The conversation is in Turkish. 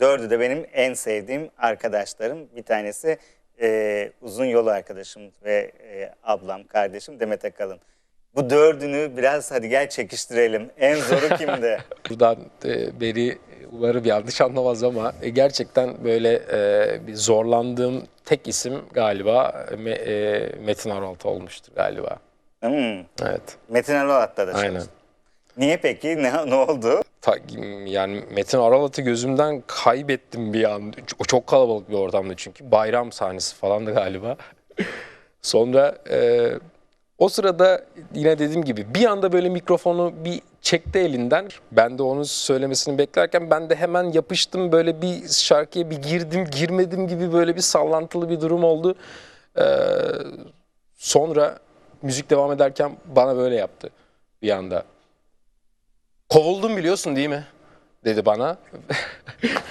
dördü de benim en sevdiğim arkadaşlarım. Bir tanesi e, uzun yol arkadaşım ve e, ablam, kardeşim Demet Akalın. Bu dördünü biraz hadi gel çekiştirelim. En zoru kimdi? Buradan e, beri umarım yanlış anlamaz ama e, gerçekten böyle e, bir zorlandığım tek isim galiba e, e, Metin Araltı olmuştur galiba. Hmm, Evet. Metin Arolat'ta da Aynen. Niye peki? Ne, ne oldu? Ta- yani Metin Aralat'ı gözümden kaybettim bir an. O çok kalabalık bir ortamda çünkü. Bayram sahnesi falandı galiba. Sonra e, o sırada yine dediğim gibi bir anda böyle mikrofonu bir çekti elinden. Ben de onun söylemesini beklerken ben de hemen yapıştım böyle bir şarkıya bir girdim girmedim gibi böyle bir sallantılı bir durum oldu. E, sonra müzik devam ederken bana böyle yaptı bir anda. Kovuldum biliyorsun değil mi? dedi bana.